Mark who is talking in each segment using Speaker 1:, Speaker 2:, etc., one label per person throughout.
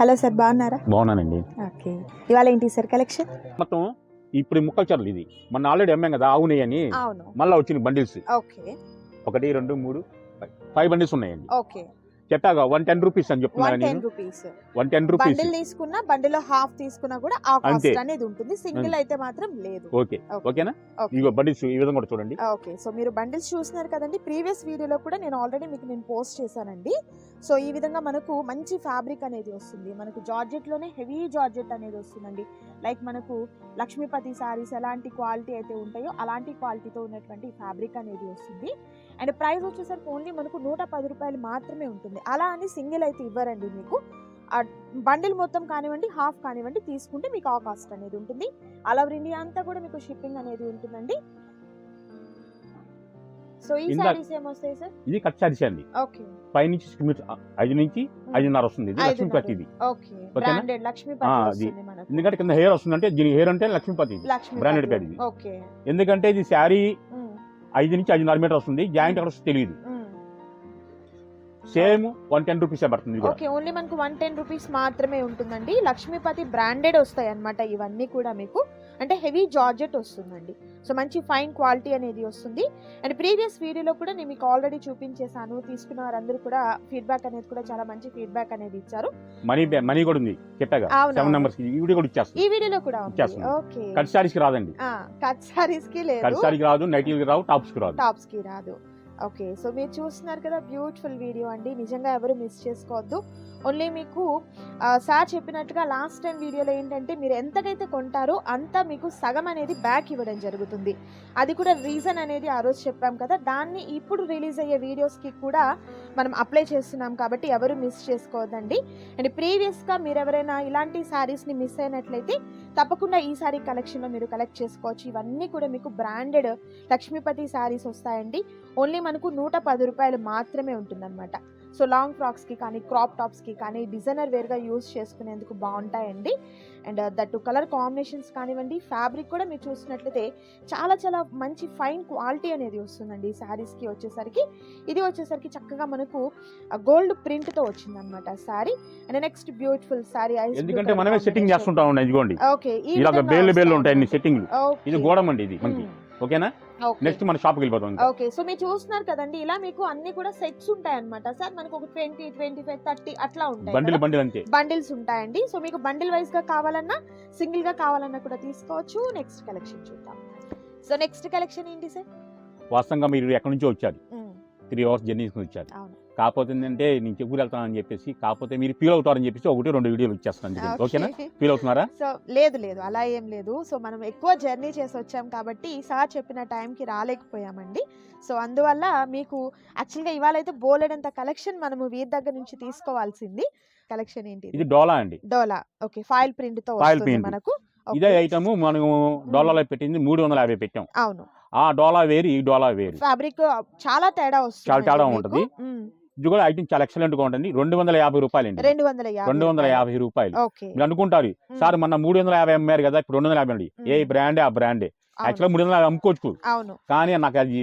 Speaker 1: Hello sir బాగున్నారా?
Speaker 2: బాగున్నానండి.
Speaker 1: Okay. ఇవాళ ఏంటి సార్ కలెక్షన్?
Speaker 2: మొత్తం ఇప్పుడు ముక్కల చర్లు ఇది. మన ఆల్రెడీ అమ్మాం కదా ఆవు నెయ్యి అని.
Speaker 1: అవును.
Speaker 2: మళ్ళీ వచ్చిన బండిల్స్.
Speaker 1: ఓకే.
Speaker 2: ఒకటి రెండు మూడు ఫైవ్. బండిల్స్ ఉన్నాయండి.
Speaker 1: ఓకే.
Speaker 2: చెప్పాగా వన్ టెన్ రూపీస్ అని చెప్తున్నాను
Speaker 1: టెన్
Speaker 2: నేను.
Speaker 1: Rupees.
Speaker 2: One ten rupees.
Speaker 1: Bundle తీసుకున్నా బండిలో హాఫ్ తీసుకున్నా కూడా ఆ
Speaker 2: అంతే.
Speaker 1: కాస్ట్ అనేది ఉంటుంది. సింగిల్ అయితే మాత్రం లేదు.
Speaker 2: ఓకే.
Speaker 1: Okay.
Speaker 2: ఓకేనా?
Speaker 1: Okay.
Speaker 2: ఇగో బండిల్స్ ఈ విధంగా కూడా చూడండి.
Speaker 1: ఓకే. సో మీరు బండిల్స్ చూస్తున్నారు కదండి ప్రీవియస్ వీడియోలో కూడా నేను ఆల్రెడీ మీకు నేను పోస్ట్ చేశానండి. సో ఈ విధంగా మనకు మంచి ఫ్యాబ్రిక్ అనేది వస్తుంది. మనకు జార్జెట్లోనే హెవీ జార్జెట్ అనేది వస్తుందండి. లైక్ మనకు లక్ష్మీపతి సారీస్ ఎలాంటి క్వాలిటీ అయితే ఉంటాయో అలాంటి క్వాలిటీతో ఉన్నటువంటి ఫ్యాబ్రిక్ అనేది వస్తుంది. అండ్ ప్రైస్ వచ్చేసరికి ఓన్లీ మనకు నూట పది రూపాయలు మాత్రమే ఉంటుంది. అలా అని సింగిల్ అయితే ఇవ్వరండి మీకు. బండిల్ మొత్తం కానివ్వండి హాఫ్ కానివ్వండి తీసుకుంటే మీకు ఆ కాస్ట్ అనేది ఉంటుంది. ఆల్ ఓవర్ ఇండియా అంతా కూడా మీకు షిప్పింగ్ అనేది ఉంటుందండి. సో ఈ
Speaker 2: ఇందా-
Speaker 1: సారీస్ ఏమొస్తాయి సార్?
Speaker 2: ఇది కట్ సారీస్ అండి.
Speaker 1: ఓకే.
Speaker 2: పై నుంచి ఐదు నుంచి ఐదున్నర వస్తుంది. ఇది లక్ష్మీపతి ఇది?
Speaker 1: బ్రాండెడ్ లక్ష్మీపతి. వస్తుంది మనకు.
Speaker 2: ఎందుకంటే కింద హెయిర్ వస్తుంది అంటే దీని హెయిర్ అంటే లక్ష్మీపతి ఇది. branded పేరు ఇది.
Speaker 1: ఓకే.
Speaker 2: ఎందుకంటే ఇది శారీ ఐదు నుంచి ఐదున్నర మీటర్ వస్తుంది. జాయింట్ అక్కడ తెలియదు. సేమ్ వన్ టెన్ రూపీస్ పడుతుంది
Speaker 1: ఓకే ఓన్లీ మనకు వన్ టెన్ రూపీస్ మాత్రమే ఉంటుందండి. లక్ష్మీపతి బ్రాండెడ్ వస్తాయి అన్నమాట ఇవన్నీ కూడా మీకు. అంటే హెవీ జార్జెట్ వస్తుందండి. సో మంచి ఫైన్ క్వాలిటీ అనేది వస్తుంది. అండ్ ప్రీవియస్ వీడియోలో కూడా నేను మీకు ఆల్రెడీ చూపించేశాను. తీసుకున్న వారందరూ కూడా ఫీడ్బ్యాక్ అనేది కూడా చాలా మంచి ఫీడ్బ్యాక్ అనేది ఇచ్చారు.
Speaker 2: మనీ మనీ కూడా ఉంది చెప్పాగా సెవెన్. నెంబర్స్ ఇవి కూడా
Speaker 1: ఈ వీడియోలో కూడా. ఓకే.
Speaker 2: కట్ సారీస్కి రాదండి
Speaker 1: కట్ సారీస్కి
Speaker 2: కట్
Speaker 1: లేదు
Speaker 2: సారీకి రాదు నైటీలకి రావు టాప్స్కి రాదు.
Speaker 1: టాప్స్కి రాదు. ఓకే. సో మీరు చూస్తున్నారు కదా బ్యూటిఫుల్ వీడియో అండి. నిజంగా ఎవరు మిస్ చేసుకోవద్దు. ఓన్లీ మీకు సార్ చెప్పినట్టుగా లాస్ట్ టైం వీడియోలో ఏంటంటే మీరు ఎంతకైతే కొంటారో అంత మీకు సగం అనేది బ్యాక్ ఇవ్వడం జరుగుతుంది. అది కూడా రీజన్ అనేది ఆ రోజు చెప్పాం కదా. దాన్ని ఇప్పుడు రిలీజ్ అయ్యే వీడియోస్కి కూడా మనం అప్లై చేస్తున్నాం కాబట్టి ఎవరు మిస్ చేసుకోవద్దండి. అండ్ ప్రీవియస్గా మీరు ఎవరైనా ఇలాంటి శారీస్ని మిస్ అయినట్లయితే తప్పకుండా ఈ శారీ కలెక్షన్లో మీరు కలెక్ట్ చేసుకోవచ్చు. ఇవన్నీ కూడా మీకు బ్రాండెడ్ లక్ష్మీపతి శారీస్ వస్తాయండి. ఓన్లీ మనకు నూట పది రూపాయలు మాత్రమే ఉంటుందన్నమాట. సో లాంగ్ ఫ్రాక్స్కి కానీ క్రాప్ టాప్స్కి కానీ డిజైనర్ వేర్గా యూస్ చేసుకునేందుకు బాగుంటాయండి. అండ్ దట్టు కలర్ కాంబినేషన్స్ కానివ్వండి ఫ్యాబ్రిక్ కూడా మీరు చూసినట్లయితే చాలా చాలా మంచి ఫైన్ క్వాలిటీ అనేది వస్తుందండి ఈ శారీస్కి వచ్చేసరికి. ఇది వచ్చేసరికి చక్కగా మనకు గోల్డ్ ప్రింట్తో వచ్చిందనమాట sari. And next beautiful sari
Speaker 2: ఎందుకంటే మనమే సెట్టింగ్ చేస్తుంటాం ఇదిగోండి.
Speaker 1: ఓకే
Speaker 2: ఉంటాయి అన్ని సెట్టింగ్లు ఇది గోడం అండి ఇది మనకి. ఓకేనా?
Speaker 1: ఓకే.
Speaker 2: నెక్స్ట్ మన షాప్కి వెళ్ళిపోతాం.
Speaker 1: ఓకే. సో మీరు చూస్తున్నారు కదండి ఇలా మీకు అన్ని కూడా సెట్స్ ఉంటాయి అన్నమాట సార్ మనకు ఒక ట్వంటీ ట్వంటీ ఫైవ్ థర్టీ అట్లా ఉంటాయి
Speaker 2: బండిల్ బండిల్ అంతే.
Speaker 1: బండిల్స్ ఉంటాయండి. సో మీకు బండిల్ వైజ్గా కావాలన్నా సింగిల్గా కావాలన్నా కూడా తీసుకోవచ్చు. నెక్స్ట్ కలెక్షన్ చూద్దాం. సో నెక్స్ట్ కలెక్షన్ ఏంటి సార్?
Speaker 2: వాస్తవంగా మీరు ఎక్కడి నుంచో వచ్చారు. త్రీ అవర్స్ జర్నీ వచ్చారు.
Speaker 1: అవును.
Speaker 2: కాకపోతే ఏంటంటే నేను చెప్పుకు వెళ్తానని చెప్పేసి కాకపోతే మీరు ఫీల్ అవుతారని చెప్పేసి ఒకటి రెండు వీడియోలు ఇచ్చేస్తాను. ఓకేనా? ఫీల్ అవుతున్నారా?
Speaker 1: సో లేదు లేదు. అలా ఏం లేదు. సో మనం ఎక్కువ జర్నీ చేసి వచ్చాం కాబట్టి సార్ చెప్పిన టైంకి రాలేకపోయామండి. సో అందువల్ల మీకు యాక్చువల్గా ఇవాళ అయితే బోలెడంత కలెక్షన్ మనము వీరి దగ్గర నుంచి తీసుకోవాల్సింది. కలెక్షన్ ఏంటి
Speaker 2: ఇది డోలా అండి.
Speaker 1: డోలా. ఓకే. Foil print. తో. మనకు
Speaker 2: ఇదే. ఐటమ్ మనం డోలాలో పెట్టింది మూడు వందల యాభై పెట్టాం.
Speaker 1: అవును.
Speaker 2: ఆ డోలా వేరు ఈ డోలా వేరు.
Speaker 1: ఫ్యాబ్రిక్ చాలా తేడా వస్తుంది
Speaker 2: చాలా తేడా ఉంటది. ఇది కూడా ఐటమ్ చాలా ఎక్సలెంట్గా ఉంటుంది. రెండు వందల యాభై రూపాయలు అండి
Speaker 1: రెండు వందల యాభై
Speaker 2: రెండు వందల యాభై రూపాయలు. మీరు అనుకుంటారు సార్ మొన్న మూడు వందల యాభై అమ్మారు కదా ఇప్పుడు రెండు వందల యాభై అండి ఏ. బ్రాండే ఆ బ్రాండే. యాక్చువల్గా మూడు వందల యాభై అమ్ముకోవచ్చు. కానీ నాకు అది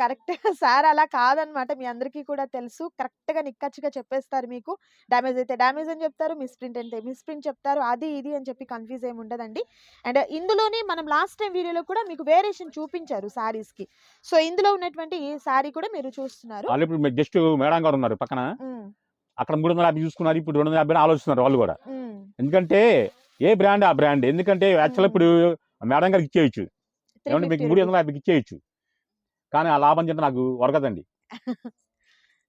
Speaker 1: కరెక్ట్. సార్ అలా కాదనమాట. మీ అందరికీ కూడా తెలుసు. కరెక్ట్గా నిక్కచ్చిగా చెప్పేస్తారు మీకు. డామేజ్ అయితే డామేజ్ అని చెప్తారు మిస్ప్రింట్ అంటే మిస్ప్రింట్ చెప్తారు. అది ఇది అని చెప్పి కన్ఫ్యూజ్ ఏమి ఉండదండి. అండ్ ఇందులోనే మనం లాస్ట్ టైం వీడియోలో కూడా మీకు వేరియేషన్ చూపించారు సారీస్కి సో ఇందులో ఉన్నటువంటి సారీ కూడా మీరు చూస్తున్నారు.
Speaker 2: వాళ్ళు ఇప్పుడు జస్ట్ మేడం గారు ఉన్నారు పక్కన. అక్కడ మూడు వందల యాభై చూసుకున్నారు ఇప్పుడు రెండు వందల యాభై ఆలోచిస్తున్నారు వాళ్ళు కూడా. ఎందుకంటే ఏ బ్రాండ్ ఆ బ్రాండ్? ఎందుకంటే యాక్చువల్ ఇప్పుడు మేడం గారికి ఇచ్చేయచ్చు. ఏమంటే మీకు
Speaker 1: 350
Speaker 2: మూడు వందల యాభైకి ఇచ్చేయచ్చు. కానీ ఆ లాభం చెంత నాకు వరకదండి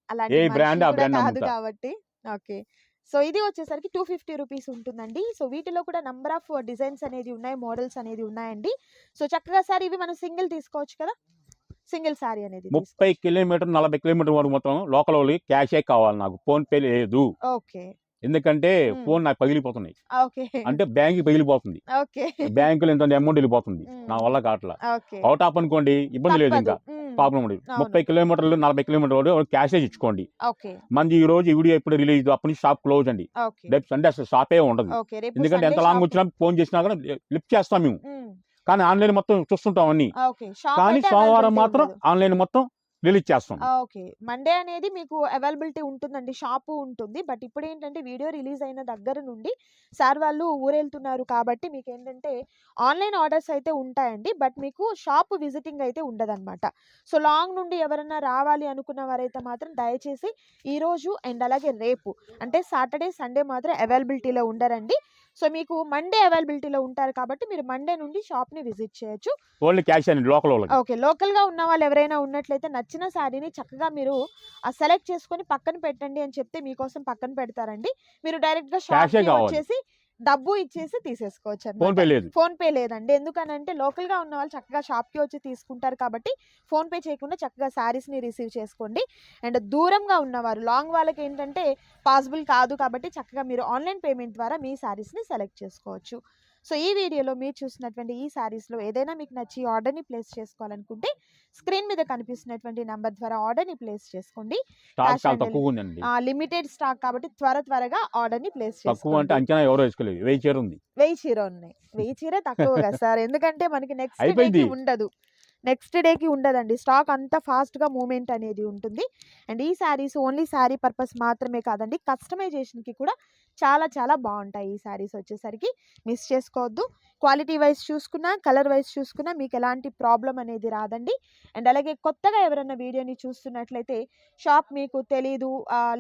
Speaker 1: అలాంటి
Speaker 2: ఏ brand ఆ brand
Speaker 1: కాదు
Speaker 2: అమ్ముతా.
Speaker 1: కాబట్టి. ఓకే. సో ఇది వచ్చేసరికి టూ ఫిఫ్టీ రూపీస్ ఉంటుందండి. సో వీటిలో కూడా నంబర్ ఆఫ్ డిజైన్స్ అనేది ఉన్నాయి మోడల్స్ అనేది ఉన్నాయండి. సో చక్కగా సార్ ఇవి మనం సింగిల్ తీసుకోవచ్చు కదా? సింగిల్ సారీ అనేది
Speaker 2: ముప్పై కిలోమీటర్ నలభై కిలోమీటర్ వరకు మొత్తం లోకల్ వాళ్ళు క్యాషే కావాలి నాకు. ఫోన్ పే లేదు.
Speaker 1: ఓకే.
Speaker 2: ఎందుకంటే. ఫోన్ నాకు పగిలిపోతున్నాయి. అంటే బ్యాంక్ పగిలిపోతుంది. బ్యాంకులో ఎంత అమౌంట్ వెళ్ళిపోతుంది. నా వల్ల కావట్లా. అవుట్ ఆఫ్ అనుకోండి ఇబ్బంది లేదు ఇంకా. ప్రాబ్లం ఉండదు. ముప్పై కిలోమీటర్లు నలభై కిలోమీటర్లు క్యాషేజ్ ఇచ్చుకోండి. మంది ఈ రోజు ఈ వీడియో ఎప్పుడు రిలీజ్ అప్పటి నుంచి షాప్ క్లోజ్ అండి. రేపు సండే అసలు షాపే ఉండదు. ఎందుకంటే ఎంత లాంగ్ వచ్చినా ఫోన్ చేసినా కూడా లిఫ్ట్ చేస్తాం మేము. కానీ ఆన్లైన్ మొత్తం చూస్తుంటాం అన్ని. కానీ సోమవారం మాత్రం. ఆన్లైన్ మొత్తం రిలీజ్ చేస్తాం
Speaker 1: ఓకే. మండే అనేది మీకు అవైలబిలిటీ ఉంటుందండి. షాపు ఉంటుంది. బట్ ఇప్పుడు ఏంటంటే వీడియో రిలీజ్ అయిన దగ్గర నుండి సార్ వాళ్ళు ఊరెళ్తున్నారు కాబట్టి మీకు ఏంటంటే ఆన్లైన్ ఆర్డర్స్ అయితే ఉంటాయండి. బట్ మీకు షాప్ విజిటింగ్ అయితే ఉండదన్నమాట. సో లాంగ్ నుండి ఎవరైనా రావాలి అనుకున్న వారైతే మాత్రం దయచేసి ఈరోజు అండ్ అలాగే రేపు అంటే సాటర్డే సండే మాత్రం అవైలబిలిటీలో ఉండరండి. సో మీకు మండే అవైలబిలిటీలో ఉంటారు కాబట్టి మీరు మండే నుండి షాప్ని విజిట్ చేయొచ్చు.
Speaker 2: ఓన్లీ క్యాష్ అండి లోకల్
Speaker 1: ఓకే లోకల్గా ఉన్న వాళ్ళు ఎవరైనా ఉన్నట్లయితే నచ్చిన శారీని చక్కగా మీరు సెలెక్ట్ చేసుకొని పక్కన పెట్టండి అని చెప్తే మీకోసం పక్కన పెడతారండి. మీరు డైరెక్ట్గా షాప్. వచ్చేసి డబ్బు ఇచ్చేసి తీసేసుకోవచ్చు
Speaker 2: ఫోన్ పే లేదు.
Speaker 1: ఫోన్ పే లేదండి. ఎందుకనంటే లోకల్గా ఉన్న వాళ్ళు చక్కగా షాప్కి వచ్చి తీసుకుంటారు కాబట్టి ఫోన్ పే చేయకుండా చక్కగా శారీస్ని రిసీవ్ చేసుకోండి. అండ్ దూరంగా ఉన్నవారు లాంగ్ వాళ్ళకి ఏంటంటే పాసిబుల్ కాదు కాబట్టి చక్కగా మీరు ఆన్లైన్ పేమెంట్ ద్వారా మీ శారీస్ని సెలెక్ట్ చేసుకోవచ్చు. సో ఈ వీడియోలో మీరు చూసినటువంటి ఈ శారీస్లో ఏదైనా మీకు నచ్చి ఆర్డర్ని ప్లేస్ చేసుకోవాలనుకుంటే స్క్రీన్ మీద కనిపిస్తున్నటువంటి నెంబర్ ద్వారా ఆర్డర్ని ప్లేస్ చేసుకోండి. లిమిటెడ్ స్టాక్ కాబట్టి త్వర త్వరగా ఆర్డర్ని ప్లేస్ చేసుకోండి.
Speaker 2: వెయ్యి చీర ఉంది.
Speaker 1: వెయ్యి చీర ఉన్నాయి వెయ్యి చీర తక్కువ కదా సార్. ఎందుకంటే మనకి నెక్స్ట్ ఉండదు. నెక్స్ట్ డేకి ఉండదండి. స్టాక్ అంత ఫాస్ట్గా మూమెంట్ అనేది ఉంటుంది. అండ్ ఈ శారీస్ ఓన్లీ శారీ పర్పస్ మాత్రమే కాదండి కస్టమైజేషన్కి కూడా చాలా చాలా బాగుంటాయి ఈ శారీస్ వచ్చేసరికి. మిస్ చేసుకోవద్దు. క్వాలిటీ వైజ్ చూసుకున్నా కలర్ వైజ్ చూసుకున్నా మీకు ఎలాంటి ప్రాబ్లం అనేది రాదండి. అండ్ అలాగే కొత్తగా ఎవరైనా వీడియోని చూస్తున్నట్లయితే షాప్ మీకు తెలీదు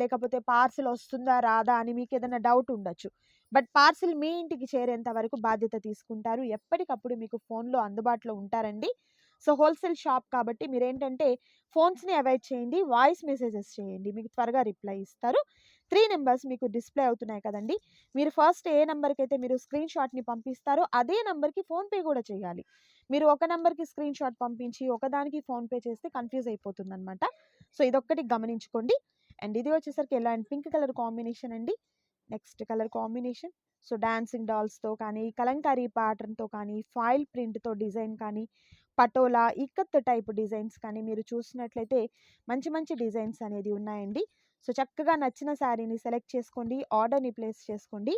Speaker 1: లేకపోతే పార్సిల్ వస్తుందా రాదా అని మీకు ఏదైనా డౌట్ ఉండొచ్చు. బట్ పార్సిల్ మీ ఇంటికి చేరేంత వరకు బాధ్యత తీసుకుంటారు. ఎప్పటికప్పుడు మీకు ఫోన్లో అందుబాటులో ఉంటారండి. సో హోల్సేల్ షాప్ కాబట్టి మీరు ఏంటంటే ఫోన్స్ని అవాయిడ్ చేయండి వాయిస్ మెసేజెస్ చేయండి. మీకు త్వరగా రిప్లై ఇస్తారు. త్రీ నెంబర్స్ మీకు డిస్ప్లే అవుతున్నాయి కదండి. మీరు ఫస్ట్ ఏ నెంబర్కి అయితే మీరు స్క్రీన్ షాట్ని పంపిస్తారో అదే నెంబర్కి ఫోన్పే కూడా చేయాలి. మీరు ఒక నెంబర్కి స్క్రీన్ షాట్ పంపించి ఒకదానికి ఫోన్పే చేస్తే కన్ఫ్యూజ్ అయిపోతుంది అనమాట సో ఇదొక్కటి గమనించుకోండి. అండ్ ఇది వచ్చేసరికి ఎలా అండ్? పింక్ కలర్ కాంబినేషన్ అండి. Next colour combination. So dancing డాల్స్తో కానీ కలంకారీ ప్యాటర్న్తో కానీ ఫాయిల్ ప్రింట్తో డిజైన్ కానీ పటోలా ఇక్కత్ టైప్ డిజైన్స్ కానీ మీరు చూసినట్లయితే మంచి మంచి డిజైన్స్ అనేది ఉన్నాయండి. సో చక్కగా నచ్చిన శారీని సెలెక్ట్ చేసుకోండి ఆర్డర్ని ప్లేస్ చేసుకోండి.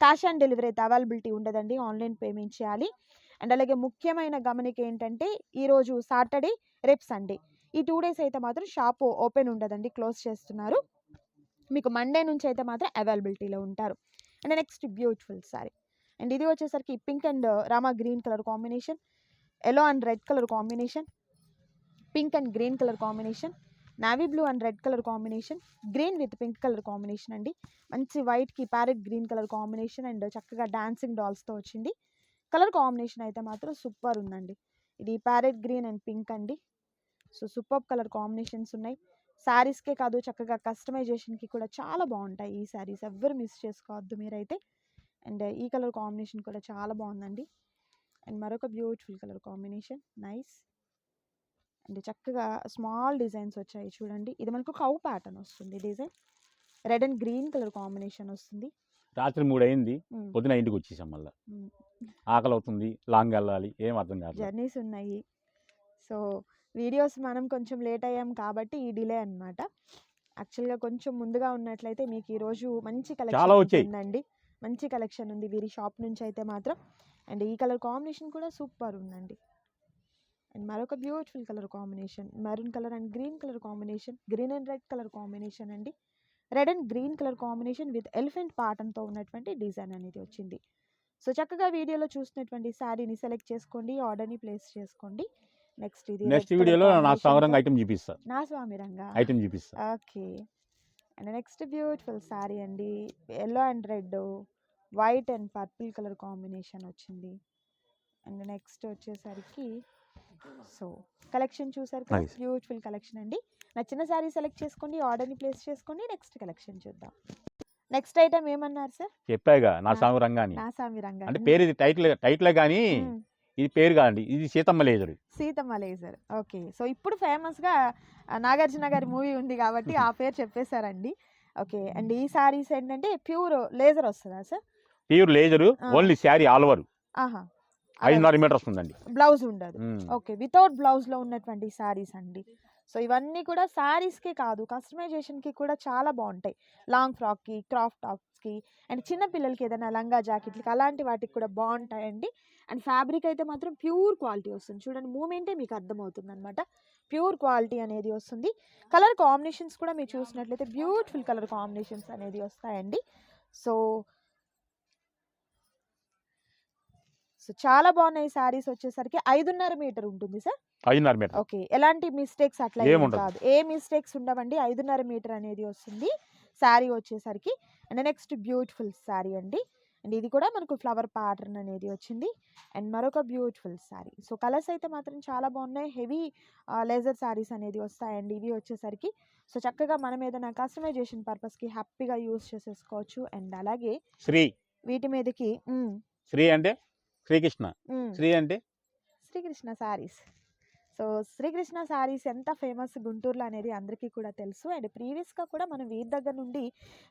Speaker 1: క్యాష్ ఆన్ డెలివరీ అయితే అవైలబిలిటీ ఉండదండి ఆన్లైన్ పేమెంట్ చేయాలి. అండ్ అలాగే ముఖ్యమైన గమనిక ఏంటంటే ఈరోజు సాటర్డే రేపు సండే. ఈ టూ డేస్ అయితే మాత్రం షాప్ ఓపెన్ ఉండదండి క్లోజ్ చేస్తున్నారు. మీకు మండే నుంచి అయితే మాత్రం అవైలబిలిటీలో ఉంటారు. And next beautiful sari and ఇది వచ్చేసరికి pink and Rama green colour combination. Yellow and red colour combination pink and green colour combination navy blue and red colour combination green with pink colour combination అండి. మంచి వైట్కి parrot green colour combination and చక్కగా dancing డాల్స్తో వచ్చింది. Colour combination అయితే మాత్రం super ఉందండి. ఇది parrot green and pink అండి. సో సూపర్ కలర్ కాంబినేషన్స్ ఉన్నాయి. శారీస్కే కాదు చక్కగా కస్టమైజేషన్కి కూడా చాలా బాగుంటాయి ఈ శారీస్ ఎవ్వరు మిస్ చేసుకోవద్దు మీరైతే. అండ్ ఈ కలర్ కాంబినేషన్ కూడా చాలా బాగుందండి. అండ్ మరొక beautiful colour combination. Nice. And చక్కగా స్మాల్ డిజైన్స్ వచ్చాయి చూడండి. ఇది మనకు కౌ ప్యాటర్న్ వస్తుంది design. Red and green colour combination వస్తుంది.
Speaker 2: రాత్రి మూడు అయింది. పొద్దున ఇంటికి వచ్చేసాం మళ్ళీ. ఆకలి అవుతుంది లాంగ్ వెళ్ళాలి. ఏం అర్థం కాదు
Speaker 1: జర్నీస్ ఉన్నాయి. సో వీడియోస్ మనం కొంచెం లేట్ అయ్యాం కాబట్టి ఈ డిలే అన్నమాట. యాక్చువల్గా కొంచెం ముందుగా ఉన్నట్లయితే మీకు ఈరోజు మంచి కలెక్షన్. ఉందండి. మంచి కలెక్షన్ ఉంది. వీరి షాప్ నుంచి అయితే మాత్రం అండ్ ఈ కలర్ కాంబినేషన్ కూడా సూపర్ ఉందండి. అండ్ మరొక beautiful colour combination maroon colour and green colour combination green and red colour combination అండి. Red and green colour combination with elephant పాటంతో ఉన్నటువంటి డిజైన్ అనేది వచ్చింది. సో చక్కగా వీడియోలో చూసినటువంటి శారీని సెలెక్ట్ చేసుకోండి ఆర్డర్ని ప్లేస్ చేసుకోండి. నెక్స్ట్ ఇది
Speaker 2: నెక్స్ట్ వీడియోలో సవరంగా
Speaker 1: తో-
Speaker 2: ఐటమ్ చూపిస్తా.
Speaker 1: నా స్వామి రంగా
Speaker 2: ఐటమ్ చూపిస్తా.
Speaker 1: Okay. And next beautiful sari అండి yellow and red white and purple colour combination వచ్చింది. అండ్ నెక్స్ట్ వచ్చేసరికి సో కలెక్షన్ చూసారు కదా. బ్యూటిఫుల్ కలెక్షన్ అండి. నచ్చిన శారీ సెలెక్ట్ చేసుకోండి ఆర్డర్ని ప్లేస్ చేసుకోండి నెక్స్ట్ కలెక్షన్ చూద్దాం. నెక్స్ట్ ఐటమ్ ఏమన్నారు సార్?
Speaker 2: చెప్పాగా నా. సాగు రంగాని.
Speaker 1: నా స్వామి రంగా
Speaker 2: అంటే పేరు ఇది టైటిల్ టైటిలే కానీ. ఇది పేరు కాదండి ఇది Seethamma laser.
Speaker 1: Seethamma laser. Okay. So ఇప్పుడు ఫేమస్గా నాగార్జున గారి మూవీ ఉంది కాబట్టి ఆ పేరు చెప్పేశారండి. ఓకే. అండ్ ఈ సారీస్ ఏంటంటే ప్యూర్ లేజర్ వస్తుందా sir?
Speaker 2: Pure laser. Only sari all over
Speaker 1: ఆహా.
Speaker 2: ఐదున్నర మీటర్ వస్తుందండి
Speaker 1: బ్లౌజ్ ఉండదు. ఓకే వితౌట్ బ్లౌజ్లో ఉన్నటువంటి సారీస్ అండి. సో ఇవన్నీ కూడా శారీస్కే కాదు కస్టమైజేషన్కి కూడా చాలా బాగుంటాయి. లాంగ్ ఫ్రాక్కి క్రాఫ్ టాప్స్కి అండ్ చిన్న పిల్లలకి ఏదైనా లంగా జాకెట్లకి అలాంటి వాటికి కూడా బాగుంటాయండి. అండ్ ఫ్యాబ్రిక్ అయితే మాత్రం ప్యూర్ క్వాలిటీ వస్తుంది. చూడండి మూమెంటే మీకు అర్థమవుతుంది అనమాట ప్యూర్ క్వాలిటీ అనేది వస్తుంది. కలర్ కాంబినేషన్స్ కూడా మీరు చూసినట్లయితే బ్యూటిఫుల్ కలర్ కాంబినేషన్స్ అనేది వస్తాయండి. సో సో చాలా బాగున్నాయి శారీస్ వచ్చేసరికి. ఐదున్నర మీటర్ ఉంటుంది సార్.
Speaker 2: ఐదున్నర మీటర్.
Speaker 1: ఓకే. ఎలాంటి మిస్టేక్స్ అట్లా. కాదు. ఏ మిస్టేక్స్ ఉండవండి. ఐదున్నర మీటర్ అనేది వస్తుంది. శారీ వచ్చేసరికి. అండ్ నెక్స్ట్ బ్యూటిఫుల్ శారీ అండి. అండ్ ఇది కూడా మనకు ఫ్లవర్ ప్యాటర్న్ అనేది వచ్చింది. అండ్ మరొక బ్యూటిఫుల్ శారీ సో కలర్స్ అయితే మాత్రం చాలా బాగున్నాయి. హెవీ లేజర్ శారీస్ అనేది వస్తాయండి ఇవి వచ్చేసరికి. సో చక్కగా మనం ఏదైనా కస్టమైజేషన్ పర్పస్కి హ్యాపీగా యూస్ చేసేసుకోవచ్చు. అండ్ అలాగే
Speaker 2: శ్రీ.
Speaker 1: వీటి మీదకి
Speaker 2: శ్రీ అంటే? శ్రీకృష్ణ. శ్రీ అంటే?
Speaker 1: Srikrishna saris so Srikrishna saris ఎంత ఫేమస్ గుంటూరులో అనేది అందరికీ కూడా తెలుసు. అండ్ ప్రీవియస్గా కూడా మనం వీరి దగ్గర నుండి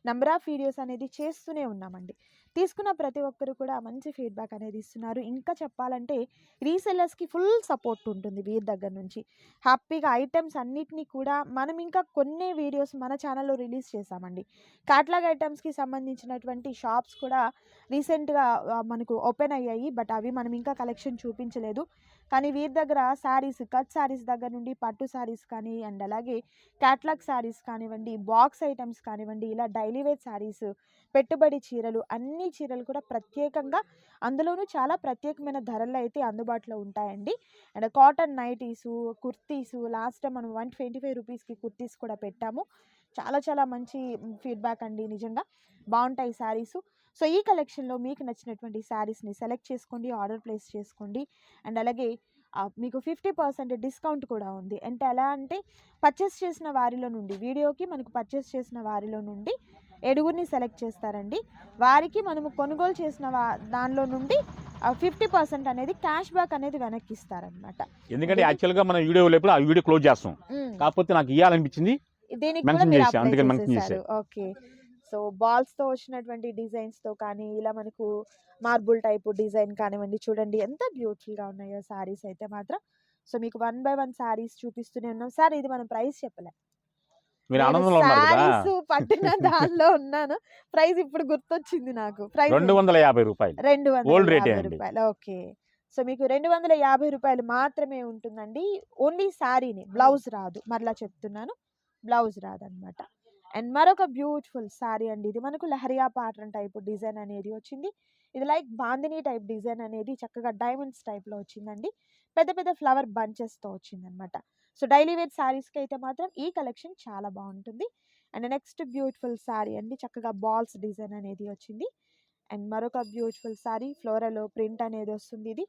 Speaker 1: నెంబర్ ఆఫ్ వీడియోస్ అనేది చేస్తూనే ఉన్నామండి. తీసుకున్న ప్రతి ఒక్కరు కూడా మంచి ఫీడ్బ్యాక్ అనేది ఇస్తున్నారు. ఇంకా చెప్పాలంటే రీసెల్లర్స్కి ఫుల్ సపోర్ట్ ఉంటుంది వీరి దగ్గర నుంచి. హ్యాపీగా ఐటమ్స్ అన్నిటినీ కూడా మనం ఇంకా కొన్ని వీడియోస్ మన ఛానల్లో రిలీజ్ చేశామండి. క్యాట్లాగ్ ఐటమ్స్కి సంబంధించినటువంటి షాప్స్ కూడా రీసెంట్గా మనకు ఓపెన్ అయ్యాయి. బట్ అవి మనం ఇంకా కలెక్షన్ చూపించలేదు. కానీ వీరి దగ్గర శారీస్ కట్ శారీస్ దగ్గర నుండి పట్టు శారీస్ కానీ అండ్ అలాగే క్యాట్లాగ్ శారీస్ కానివ్వండి బాక్స్ ఐటమ్స్ కానివ్వండి ఇలా డైలీ వేర్ శారీస్ పెట్టుబడి చీరలు అన్ని చీరలు కూడా ప్రత్యేకంగా అందులోనూ చాలా ప్రత్యేకమైన ధరలు అయితే అందుబాటులో ఉంటాయండి. And cotton nighties kurtis last time మనం వన్ ట్వంటీ ఫైవ్ రూపీస్కి కుర్తీస్ కూడా పెట్టాము. చాలా చాలా మంచి ఫీడ్బ్యాక్ అండి నిజంగా. బాగుంటాయి శారీసు. సో ఈ కలెక్షన్లో మీకు నచ్చినటువంటి శారీస్ని సెలెక్ట్ చేసుకోండి ఆర్డర్ ప్లేస్ చేసుకోండి. అండ్ అలాగే మీకు ఫిఫ్టీ పర్సెంట్ డిస్కౌంట్ కూడా ఉంది. అంటే ఎలా అంటే పర్చేస్ చేసిన వారిలో నుండి వీడియోకి మనకు పర్చేస్ చేసిన వారిలో నుండి ఏడుగురిని సెలెక్ట్ చేస్తారండి. వారికి మనము కొనుగోలు చేసిన దానిలో నుండి ఫిఫ్టీ పర్సెంట్ అనేది క్యాష్ బ్యాక్ అనేది వెనక్కి ఇస్తారనమాట
Speaker 2: ఎందుకంటే యాక్చువల్గా మనం వీడియో లేపుడు ఆ వీడియో క్లోజ్ చేస్తాం. కాకపోతే నాకు ఇవ్వాలనిపించింది.
Speaker 1: ఓకే. సో బాల్స్తో వచ్చినటువంటి డిజైన్స్తో కానీ ఇలా మనకు మార్బుల్ టైప్ డిజైన్ కానివ్వండి చూడండి ఎంత బ్యూటిఫుల్గా ఉన్నాయో సారీస్ అయితే మాత్రం. సో మీకు వన్ బై వన్ సారీస్ చూపిస్తూనే ఉన్నాం. సార్ ఇది మనం ప్రైస్ చెప్పలే.
Speaker 2: మీరు ఆనందంలో ఉన్నారు కదా?
Speaker 1: పట్టిన దానిలో ఉన్నాను. ప్రైస్ ఇప్పుడు గుర్తొచ్చింది నాకు. ప్రైస్
Speaker 2: రెండు వందల యాభై రూపాయలు.
Speaker 1: రెండు వందల యాభై. రూపాయలు. ఓకే. సో మీకు రెండు వందల యాభై రూపాయలు మాత్రమే ఉంటుందండి. ఓన్లీ శారీని. బ్లౌజ్ రాదు. మరలా చెప్తున్నాను. బ్లౌజ్ రాదు అనమాట అండ్ మరొక బ్యూటిఫుల్ శారీ అండి ఇది. మనకు లహరియా ప్యాటర్న్ టైప్ డిజైన్ అనేది వచ్చింది. ఇది లైక్ బాందిని టైప్ డిజైన్ అనేది చక్కగా డైమండ్స్ టైప్లో వచ్చిందండి. పెద్ద పెద్ద ఫ్లవర్ బంచెస్తో వచ్చిందనమాట సో డైలీ వేర్ శారీస్కి అయితే మాత్రం ఈ కలెక్షన్ చాలా బాగుంటుంది. అండ్ నెక్స్ట్ బ్యూటిఫుల్ శారీ అండి చక్కగా బాల్స్ డిజైన్ అనేది వచ్చింది. అండ్ మరొక బ్యూటిఫుల్ శారీ ఫ్లోరలో ప్రింట్ అనేది వస్తుంది ఇది.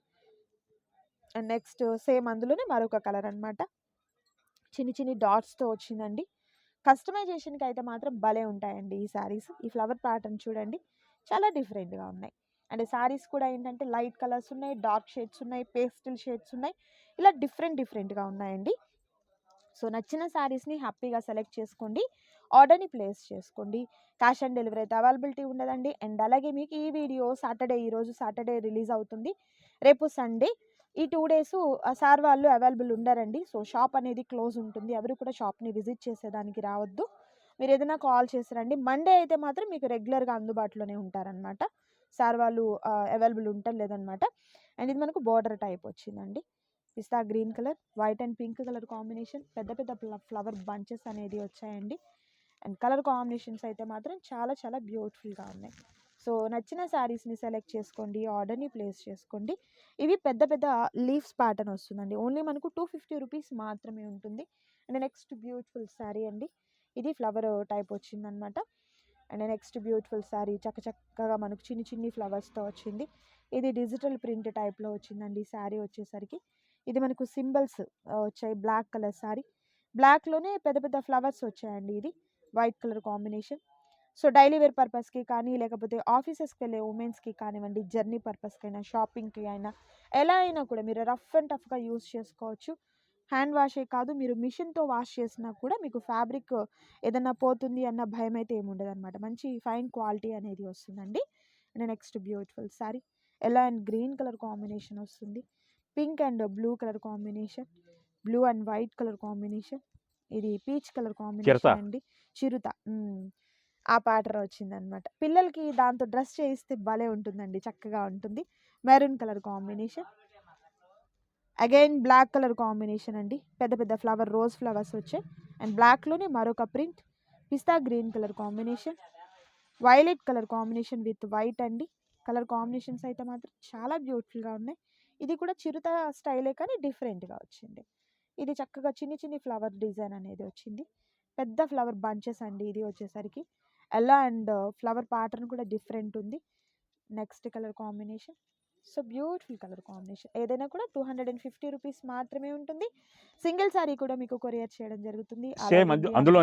Speaker 1: అండ్ నెక్స్ట్ సేమ్ అందులోనే మరొక కలర్ అనమాట చిన్ని చిన్ని డాట్స్తో వచ్చిందండి. కస్టమైజేషన్కి అయితే మాత్రం భలే ఉంటాయండి ఈ శారీస్ ఈ ఫ్లవర్ ప్యాటర్న్ చూడండి చాలా డిఫరెంట్గా ఉన్నాయి. అండ్ శారీస్ కూడా ఏంటంటే లైట్ కలర్స్ ఉన్నాయి డార్క్ షేడ్స్ ఉన్నాయి పేస్టిల్ షేడ్స్ ఉన్నాయి. ఇలా డిఫరెంట్ డిఫరెంట్గా ఉన్నాయండి. సో నచ్చిన శారీస్ని హ్యాపీగా సెలెక్ట్ చేసుకోండి. ఆర్డర్ని ప్లేస్ చేసుకోండి. క్యాష్ ఆన్ డెలివరీ అయితే అవైలబిలిటీ ఉండదండి. అండ్ అలాగే మీకు ఈ వీడియో సాటర్డే ఈరోజు సాటర్డే రిలీజ్ అవుతుంది. రేపు సండే. ఈ టూ డేస్ సార్ వాళ్ళు అవైలబుల్ ఉండరండి. సో షాప్ అనేది క్లోజ్ ఉంటుంది. ఎవరు కూడా షాప్ని విజిట్ చేసేదానికి రావద్దు. మీరు ఏదైనా కాల్ చేసారండి మండే అయితే మాత్రం మీకు రెగ్యులర్గా అందుబాటులోనే ఉంటారనమాట సార్ వాళ్ళు అవైలబుల్ ఉంటారు లేదనమాట. అండ్ ఇది మనకు బార్డర్ టైప్ వచ్చిందండి. పిస్తా green colour white and pink colour combination పెద్ద పెద్ద ఫ్లవర్ బంచెస్ అనేది వచ్చాయండి. అండ్ కలర్ కాంబినేషన్స్ అయితే మాత్రం చాలా చాలా బ్యూటిఫుల్గా ఉన్నాయి. సో నచ్చిన శారీస్ని సెలెక్ట్ చేసుకోండి ఆర్డర్ని ప్లేస్ చేసుకోండి. ఇవి పెద్ద పెద్ద లీవ్స్ ప్యాటర్న్ వస్తుందండి. ఓన్లీ మనకు టూ ఫిఫ్టీ రూపీస్ మాత్రమే ఉంటుంది. అండ్ నెక్స్ట్ బ్యూటిఫుల్ శారీ అండి. ఇది ఫ్లవర్ టైప్ వచ్చిందనమాట. అండ్ నెక్స్ట్ బ్యూటిఫుల్ శారీ చక్కచక్కగా మనకు చిన్ని చిన్ని ఫ్లవర్స్తో వచ్చింది. ఇది డిజిటల్ ప్రింట్ టైప్లో వచ్చిందండి శారీ వచ్చేసరికి. ఇది మనకు సింబల్స్ వచ్చాయి. బ్లాక్ కలర్ శారీ బ్లాక్లోనే పెద్ద పెద్ద ఫ్లవర్స్ వచ్చాయండి ఇది. White colour combination so daily wear పర్పస్కి కానీ లేకపోతే ఆఫీసెస్కి వెళ్ళే ఉమెన్స్కి కానివ్వండి జర్నీ పర్పస్కి అయినా షాపింగ్కి అయినా ఎలా అయినా కూడా మీరు రఫ్ అండ్ టఫ్గా యూస్ చేసుకోవచ్చు. హ్యాండ్ వాషే కాదు మీరు మిషన్తో వాష్ చేసినా కూడా మీకు ఫ్యాబ్రిక్ ఏదన్నా పోతుంది అన్న భయం అయితే ఏముండదు అనమాట మంచి ఫైన్ క్వాలిటీ అనేది వస్తుందండి. And next beautiful sari. Yellow and green colour combination వస్తుంది. Pink and blue colour combination. Blue and white colour combination. ఇది పీచ్ కలర్ కాంబినేషన్ అండి. చిరుత. ఆ ప్యాటర్న్ వచ్చిందనమాట పిల్లలకి దాంతో డ్రెస్ చేయిస్తే భలే ఉంటుందండి. చక్కగా ఉంటుంది. Maroon colour combination. Again black colour combination అండి. పెద్ద పెద్ద ఫ్లవర్ రోజ్ ఫ్లవర్స్ వచ్చాయి. అండ్ బ్లాక్లోనే మరొక print pista green colour combination violet colour combination with white అండి. కలర్ కాంబినేషన్స్ అయితే మాత్రం చాలా బ్యూటిఫుల్గా ఉన్నాయి. ఇది కూడా చిరుత స్టైలే కానీ డిఫరెంట్గా వచ్చింది. ఇది చక్కగా చిన్ని చిన్ని ఫ్లవర్ డిజైన్ అనేది వచ్చింది. పెద్ద ఫ్లవర్ బంచెస్ అండి ఇది వచ్చేసరికి. ఎల్లో అండ్ ఫ్లవర్ ప్యాటర్న్ కూడా డిఫరెంట్ ఉంది. Next colour combination so beautiful colour combination. ఏదైనా కూడా two hundred and fifty rupees మాత్రమే ఉంటుంది. సింగిల్ సారీ కూడా మీకు కొరియర్ చేయడం జరుగుతుంది.
Speaker 2: అందులో